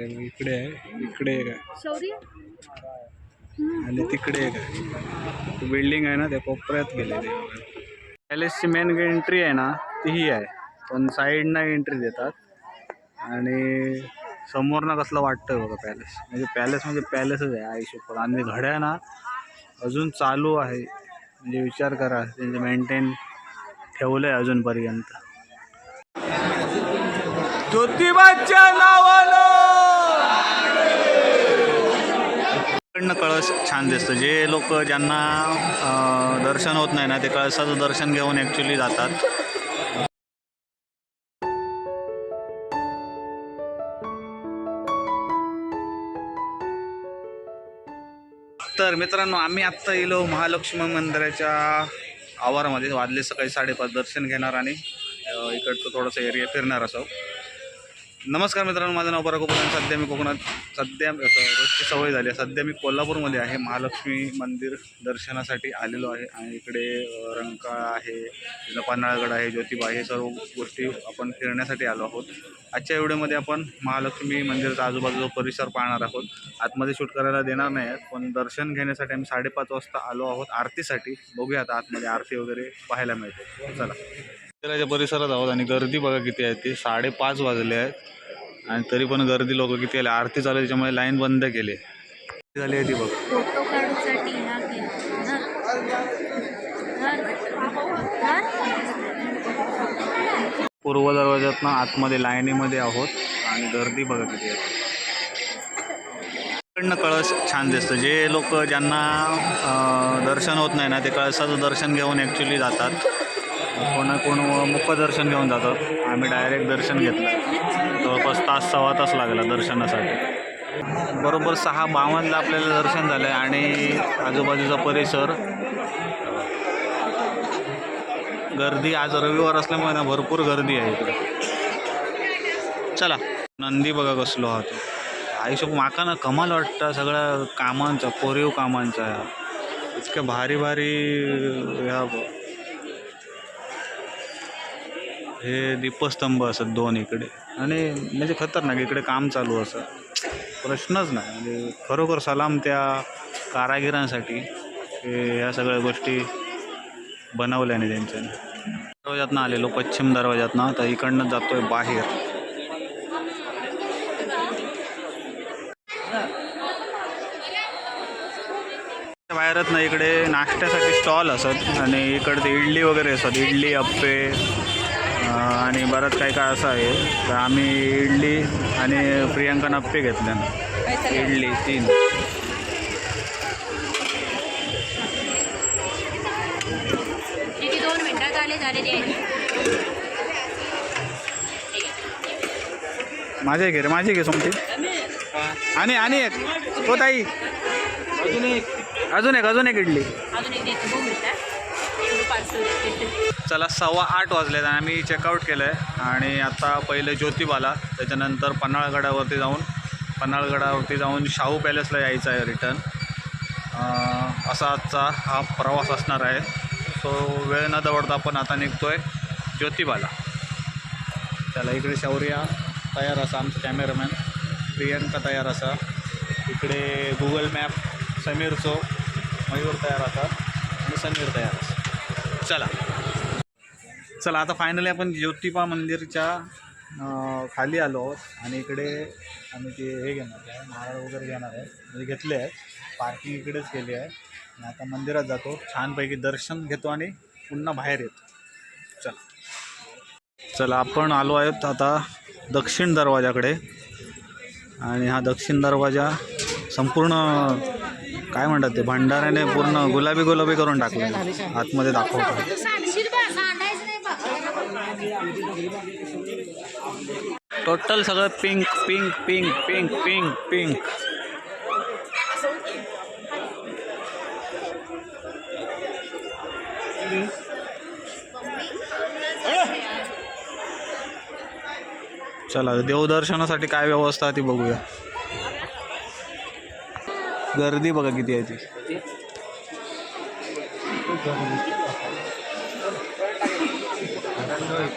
इकडे आहे. इकडे एक आहे. आणि तिकडे एक आहे. बिल्डिंग आहे ना त्या कोपऱ्यात गेलेली पॅलेसची मेन एंट्री आहे ना ती ही आहे. पण साईडनं एंट्री देतात. आणि समोरनं कसलं वाटतं बघा पॅलेस म्हणजे पॅलेस म्हणजे पॅलेसच आहे आयुष्यभर आणि घड्या ना अजून चालू आहे. म्हणजे विचार करा त्यांचे मेंटेन ठेवलं आहे अजूनपर्यंत. ज्योतिबाच्या नावानं इकडनं कळस छान दिसतं. जे लोक ज्यांना दर्शन होत नाही ना ते कळसाचं दर्शन घेऊन ॲक्च्युली जातात. तर मित्रांनो आम्ही आत्ता येलो महालक्ष्मी मंदिराच्या आवारामध्ये वादले सकाळी साडेपाच. दर्शन घेणार आणि इकडचं थोडंसं एरिया फिरणार असो. नमस्कार मित्रांनो माझं नाव पराग आणि सध्या मी कोकणात सध्या रोजची सवय झाली आहे. सध्या मी कोल्हापूरमध्ये आहे. महालक्ष्मी मंदिर दर्शनासाठी आलेलो आहे. आणि इकडे रंकाळा आहे तिथं पन्हाळगड आहे ज्योतिबा हे सर्व गोष्टी आपण फिरण्यासाठी आलो आहोत. आजच्या व्हिडिओमध्ये आपण महालक्ष्मी मंदिराचा आजूबाजूचा परिसर पाहणार आहोत. आतमध्ये शूट करायला देणार नाही आहेत पण दर्शन घेण्यासाठी आम्ही साडेपाच वाजता आलो आहोत आरतीसाठी. बघूया आता आतमध्ये आरती वगैरे पाहायला मिळते. चला. मंदिराच्या परिसरात आहोत आणि गर्दी बघा किती आहे. ती साडेपाच वाजले आहेत. आणि तरी पण गर्दी लोक किती आले. आरती चालू त्याच्यामुळे लाईन बंद केली. झाली आहे ती बघा. पूर्व दरवाज्यातनं आतमध्ये लाईनीमध्ये आहोत. आणि गर्दी बघा किती आहे. इकडनं कळस छान दिसतं. जे लोक ज्यांना दर्शन होत नाही ना ते कळसाचं दर्शन घेऊन ॲक्च्युली जातात. कोणा कोण मुखदर्शन घेऊन जातात. आम्ही डायरेक्ट दर्शन घेतलं. जवळपास तास सव्वा तास लागला दर्शनासाठी. बरोबर सहा बावनला आपल्याला दर्शन झालं आहे आणि आजूबाजूचा परिसर. गर्दी आज रविवार असल्यामुळे ना भरपूर गर्दी आहे इकडे. चला नंदी बघा कसलो हा तो. आयुष्य माका ना कमाल वाटतं सगळ्या कामांचा कोरीव कामांचा. ह्या इतक्या भारी भारी ह्या ब- हे दीपस्तंभ असत दोन इकडे. आणि म्हणजे खतरनाक इकडे काम चालू असं. प्रश्नच नाही. म्हणजे खरोखर सलाम त्या कारागिरांसाठी हे ह्या सगळ्या गोष्टी बनवल्याने त्यांच्याने दरवाज्यातनं आलेलो पश्चिम दरवाज्यातनं तर इकडनं जातोय बाहेर. बाहेरच ना इकडे नाश्त्यासाठी स्टॉल असत. आणि इकडे ते इडली वगैरे असतात इडली अप्पे आणि बरंच काही काय असं आहे. तर आम्ही इडली आणि प्रियंकानं अप्पे घेतल्या. इडली तीन. किती दोन मिनिटात आले झालेले माझे घे रे माझे घे सोमती. आणि आणि एक. हो ताई. अजून एक. अजून एक अजून एक इडली. चला सव्वा आठ वाजलेत आणि आम्ही चेकआउट केलं आहे आणि आता पहिले ज्योतिबाला त्याच्यानंतर पन्हाळगडावरती जाऊन पन्हाळगडावरती जाऊन शाहू पॅलेसला यायचं आहे रिटर्न असा आजचा हा प्रवास असणार आहे. सो वेळ न दवडता आपण आता निघतो आहे ज्योतिबाला. त्याला इकडे शौर्या तयार असा आमचा कॅमेरामॅन प्रियंका तयार असा. इकडे गुगल मॅप समीरचो मयूर तयार असा. आणि समीर तयार असा. चला. चला आता फायनली आपण ज्योतिबा मंदिरच्या खाली आलो आहोत. आणि इकडे आम्ही ते हे घेणार आहे नारळ वगैरे घेणार आहे. म्हणजे घेतले आहे पार्किंग इकडेच केली आहे. आणि आता मंदिरात जातो. छानपैकी दर्शन घेतो आणि पुन्हा बाहेर येतो. चला. चला आपण आलो आहोत आता दक्षिण दरवाजाकडे. आणि हा दक्षिण दरवाजा संपूर्ण काय म्हणतात ते भंडाऱ्याने पूर्ण गुलाबी गुलाबी करून टाकले आतमध्ये दाखवतो. टोटल सगळं pink pink pink pink pink pink चला देवदर्शनासाठी काय व्यवस्था आहे ती बघूया. गर्दी बघा किती आहे ती.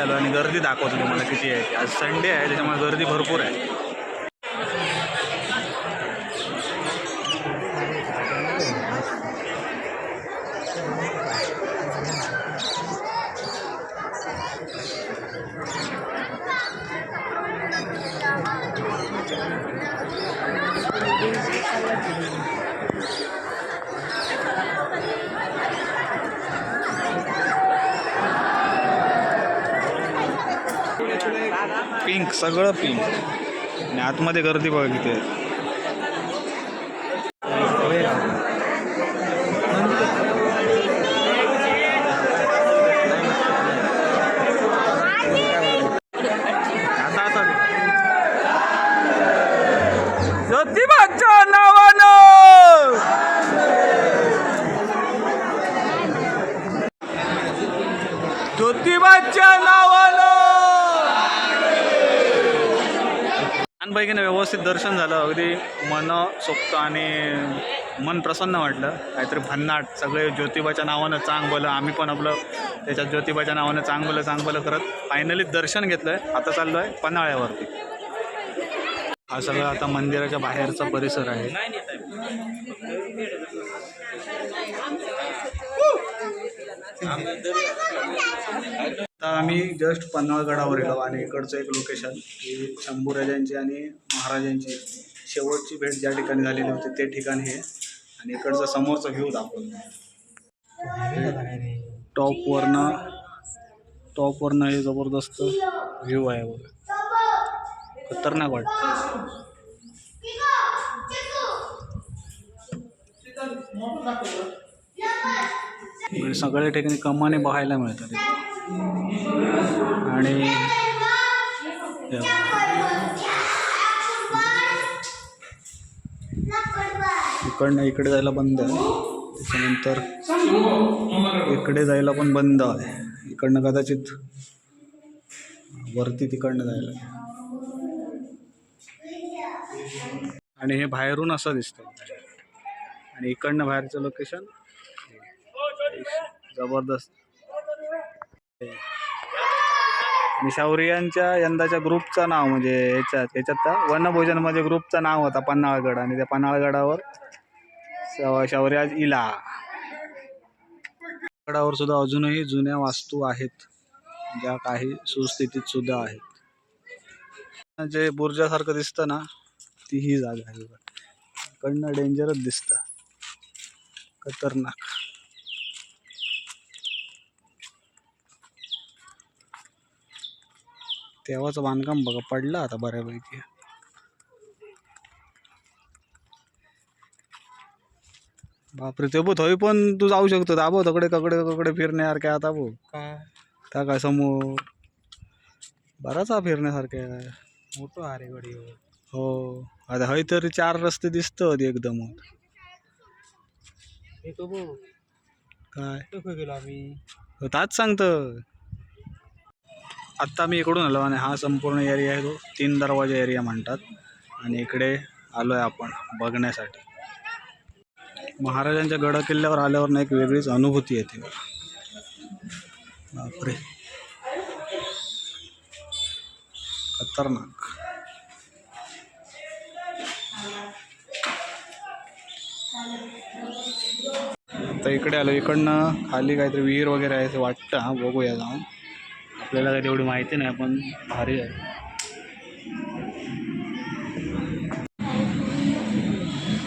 आलो आणि गर्दी दाखवतो तुम्हाला किती आहे. आज संडे आहे त्याच्यामुळे गर्दी भरपूर आहे पिंक सगळं पिंक आणि आतमध्ये गर्दी बघा किती आहे. छानपैकीने व्यवस्थित दर्शन झालं. अगदी मन सोपतं आणि मन प्रसन्न वाटलं. काहीतरी भन्नाट सगळे ज्योतिबाच्या नावानं चांग बोलं आम्ही पण आपलं त्याच्यात ज्योतिबाच्या नावानं चांग बोलं चांग बोलं करत फायनली दर्शन घेतलं आहे आता चाललो आहे पन्हाळ्यावरती. हा सगळं आता मंदिराच्या बाहेरचा परिसर आहे. आता आम्ही जस्ट पन्हाळगडावर गेलो आणि इकडचं एक लोकेशन की शंभूराजांची आणि महाराजांची. शेवटची भेट ज्या ठिकाणी झालेली होती ते ठिकाण हे. आणि इकडचा समोरचा व्ह्यू दाखवतो टॉपवरनं टॉपवरनं हे जबरदस्त व्ह्यू आहे बघा. खतरनाक वाटतं. म्हणजे सगळ्या ठिकाणी कमाने बघायला मिळतात. आणि इकडनं इकडे जायला बंद आहे. त्याच्यानंतर इकडे जायला पण बंद आहे. इकडनं कदाचित वरती तिकडनं जायला. आणि हे बाहेरून असं दिसतं आणि इकडनं बाहेरचं लोकेशन जबरदस्त. आणि यंदाच्या ग्रुपचं नाव म्हणजे याच्यात याच्यात वनभोजनमध्ये ग्रुपचं नाव होता पन्हाळगड आणि त्या पन्हाळगडावर शौर्याज इला. गडावर सुद्धा अजूनही जुन्या वास्तू आहेत ज्या काही सुस्थितीत सुद्धा आहेत. जे बुर्जासारखं दिसतं ना ती ही जागा आहे इकडनं डेंजरच दिसतं. खतरनाक. तेव्हाचं बांधकाम बघा पडलं आता बऱ्यापैकी. बापरे ते बघ थंय पण तू जाऊ शकतो. दाबो तकडे ककडे ककडे फिरण्यासारखे आता भाऊ काय? त्या काय समोर. बराच हा फिरण्यासारखे मोठं आहे रे गडी हो. आता हय तरी चार रस्ते दिसतं एकदम. काय? गेलो आम्ही? हो, ताच सांगतं. आत्ता मी इकडून आलो आणि हा संपूर्ण एरिया आहे तो तीन दरवाजा एरिया म्हणतात. आणि इकडे आलो आहे आपण बघण्यासाठी. महाराजांच्या गड किल्ल्यावर आल्यावर ना एक वेगळीच अनुभूती येते बापरे. खतरनाक. आता इकडे आलो. इकडनं खाली काहीतरी विहीर वगैरे आहे असं वाटतं. बघूया जाऊन. आपल्याला काही तेवढी माहिती नाही पण भारी आहे.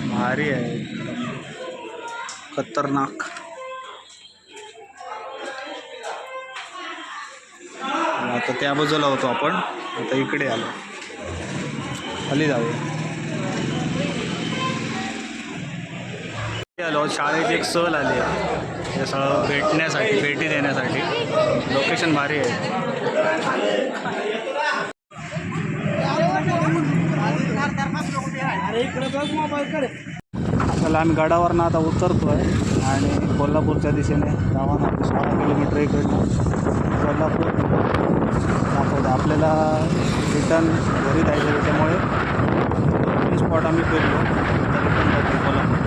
भारी आहे. खतरनाक. आता त्या बाजूला होतो आपण. आता इकडे आलो. खाली जाऊया. आलो. शाळेत एक सहल आली. आहे त्या भेटण्यासाठी भेटी देण्यासाठी. लोकेशन भारी आहे. चला आम्ही गडावरनं आता उतरतो आहे आणि कोल्हापूरच्या दिशेने गावानं सोळा किलोमीटर इकडनं. कोल्हापूर दाखवतो. आपल्याला रिटर्न घरी जायचं त्याच्यामुळे स्पॉट आम्ही फिरलो. रिटर्न जातो कोल्हापूर.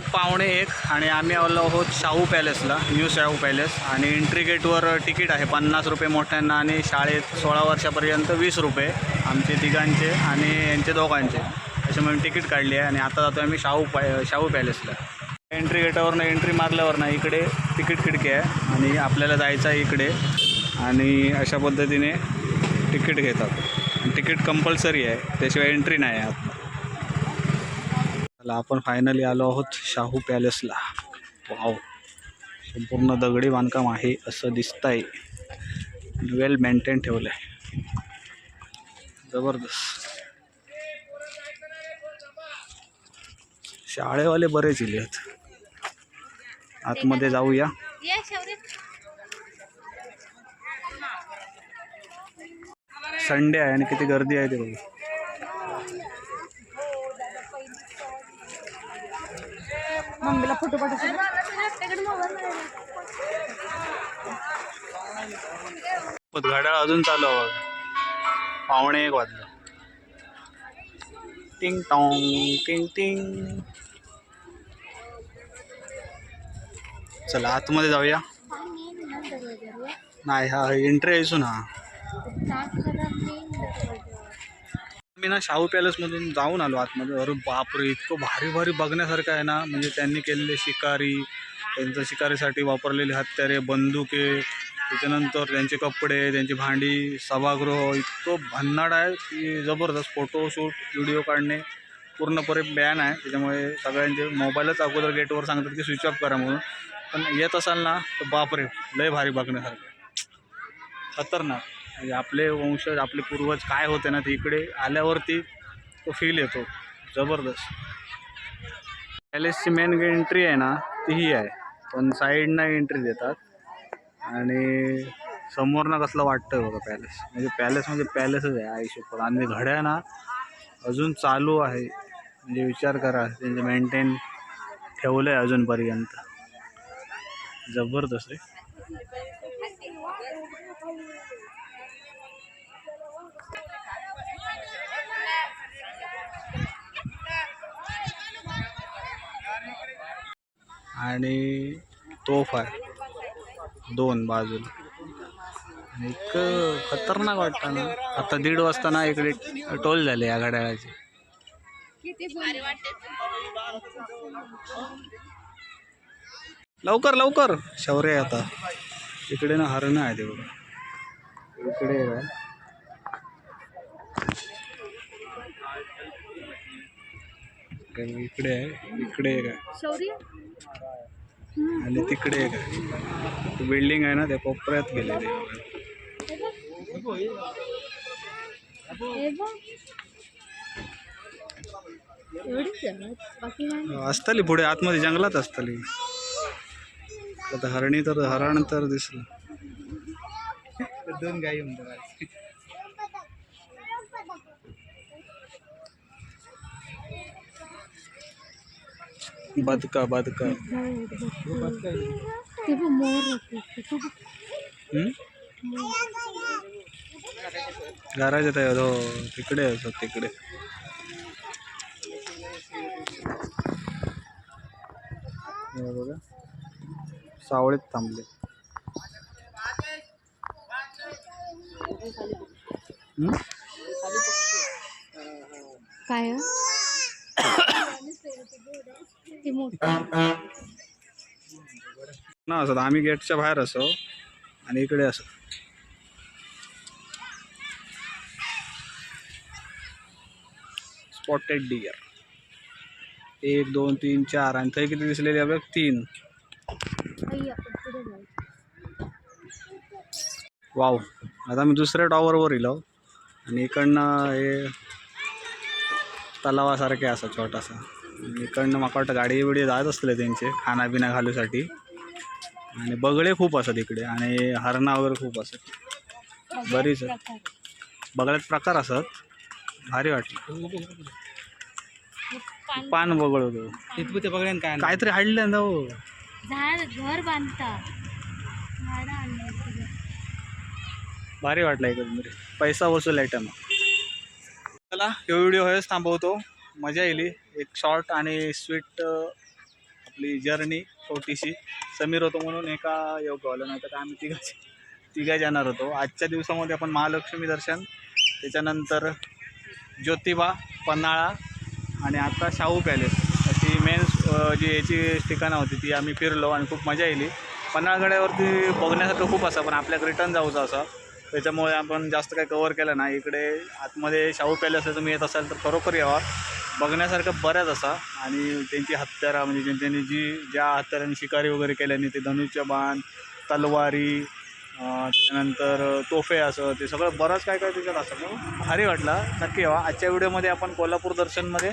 पावणे एक आणि आम्ही आलो आहोत शाहू पॅलेसला न्यू शाहू पॅलेस. आणि एंट्री गेटवर तिकीट आहे पन्नास रुपये मोठ्यांना आणि शाळेत सोळा वर्षापर्यंत वीस रुपये आमचे तिघांचे आणि यांचे दोघांचे. त्याच्यामुळे तिकीट काढली आहे आणि आता जातो आम्ही शाहू पॅ शाहू पॅलेसला. एंट्री गेटावरनं एंट्री मारल्यावरनं इकडे तिकीट खिडकी आहे आणि आपल्याला जायचं आहे इकडे. आणि अशा पद्धतीने तिकीट घेतात. तिकीट कंपल्सरी आहे त्याशिवाय एंट्री नाही आहे आत चला आपण फायनली आलो आहोत शाहू पॅलेसला वाव संपूर्ण दगडी बांधकाम आहे असं दिसतंय. वेल मेंटेन ठेवलं आहे जबरदस्त. शाळेवाले बरेच इले आहेत. आतमध्ये जाऊया. संडे आहे आणि किती गर्दी आहे ते बघू. मम्मीला फोटो पाठवतो. घड्याळ अजून चालू आहे पावणे एक वाजले. टिंग टॉंग टिंग टिंग. चला आतमध्ये जाऊया. नाही हा एंट्री यायचो ना मी ना शाहू पॅलेसमधून जाऊन आलो आतमध्ये. अरे बापरे इतकं भारी भारी बघण्यासारखं आहे ना. म्हणजे त्यांनी केलेले शिकारी त्यांचं शिकारीसाठी वापरलेले हत्यारे बंदुके त्याच्यानंतर त्यांचे कपडे त्यांची भांडी सभागृह इतकं भन्नाट आहे की जबरदस्त फोटोशूट व्हिडिओ काढणे पूर्णपणे बॅन आहे. त्याच्यामुळे सगळ्यांचे मोबाईलच अगोदर गेटवर सांगतात की स्विच ऑफ करा म्हणून. पण येत असाल ना तर बापरे लय भारी बघण्यासारखं खतरनाक. आपले वंशज आपले पूर्वज काय होते ना ते इकडे आल्यावरती तो फील येतो. जबरदस्त. पॅलेसची मेन एंट्री आहे ना ती ही आहे. पण साईडनं एंट्री देतात. आणि समोरनं कसलं वाटतं बघा पॅलेस म्हणजे पॅलेस म्हणजे पॅलेसच आहे आयुष्यभर आणि घड्या ना अजून चालू आहे. म्हणजे विचार करा त्यांचं मेंटेन ठेवलं आहे अजूनपर्यंत. जबरदस्त आहे. आणि तोफ आहे दोन बाजूला. आणि इतकं खतरनाक वाटतं ना. आता दीड वाजता ना इकडे टोल झाले या घड्याळाचे. लवकर लवकर. शौर्य आता. इकडे ना हरण आहे ते बघा. इकडे एक इकडे आहे इकडे आहे. शौर्य? आणि तिकडे एक आहे बिल्डिंग आहे ना त्या कोपऱ्यात गेले ते असताली पुढे आतमध्ये जंगलात असताली. आता हरणी तर हरण तर दिसलं. दोन गाई म्हणतात बदका बदका. घराच्या पण हो तिकडे असं तिकडे. बघा. सावळीत थांबले. काय ते मोठं? ना असं आम्ही गेटच्या बाहेर असो आणि इकडे असो. स्पॉटेड डिअर एक दोन तीन चार. आणि थंय किती दिसलेले आपल्या तीन. वाव. आता मी दुसऱ्या टॉवरवर येलो. आणि इकडनं हे तलावासारखे असं छोटासा. इकडनं म्हाका वाटतं गाडी बिडी जात असले त्यांचे खानापिना घालूसाठी. आणि बगळे खूप असत इकडे आणि हरणा वगैरे खूप असत बरीच आहेत. बगड्यात प्रकार असत भारी वाटलं. पान बघळ होतं. बघण्यान काय. काहीतरी हाडलं ना हो. घर बांधता. भारी वाटला एकंदरीत पैसा वसूल आयटम चला हे व्हिडिओ हेच थांबवतो. मजा येईल एक शॉर्ट आणि स्वीट आपली जर्नी छोटीशी. समीर होतो म्हणून एका योग आलो. नाही तर आम्ही तिघा तिघा जाणार होतो. आजच्या दिवसामध्ये आपण महालक्ष्मी दर्शन त्याच्यानंतर ज्योतिबा पन्हाळा आणि आता शाहू पॅलेस अशी मेन जी याची ठिकाणं होती ती आम्ही फिरलो आणि खूप मजा येईल पन्हाळगड्यावरती बघण्यासारखं खूप असं पण आपल्याला रिटर्न जाऊचं असं. त्याच्यामुळे आपण जास्त काही कवर केलं नाही. इकडे आतमध्ये शाहू पॅलेस तुम्ही येत असाल तर खरोखर यावा. बघण्यासारखं बऱ्याच असा. आणि त्यांची हत्यारा म्हणजे ज्यां- त्यांनी जी ज्या हत्यारांनी शिकारी वगैरे केल्याने ते धनुष्य बाण तलवारी त्यानंतर त्याच्यानंतर तोफे असं ते सगळं बरंच काय काय त्याच्यात असं. भारी वाटला. नक्की व्हा आजच्या व्हिडिओमध्ये आपण कोल्हापूर दर्शनमध्ये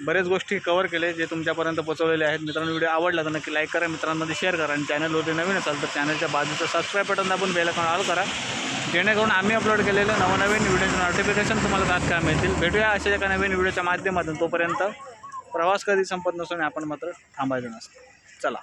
बरेच गोष्टी कवर केले जे तुमच्यापर्यंत पोचवलेले आहेत. मित्रांनो व्हिडिओ आवडला तर नक्की लाईक करा. मित्रांमध्ये शेअर करा. आणि चॅनलवरती नवीन असाल तर चॅनलच्या बाजूचं सबस्क्राईब बटन दाबून बेल आयकॉन ऑल करा. जेणेकरून आम्ही अपलोड केलेलं नवनवीन व्हिडिओचे नोटिफिकेशन तुम्हाला तात्काळ मिळतील. भेटूया अशा एका नवीन व्हिडिओच्या माध्यमातून तोपर्यंत. प्रवास कधी संपत नसून आपण मात्र थांबायचं नसतं. चला.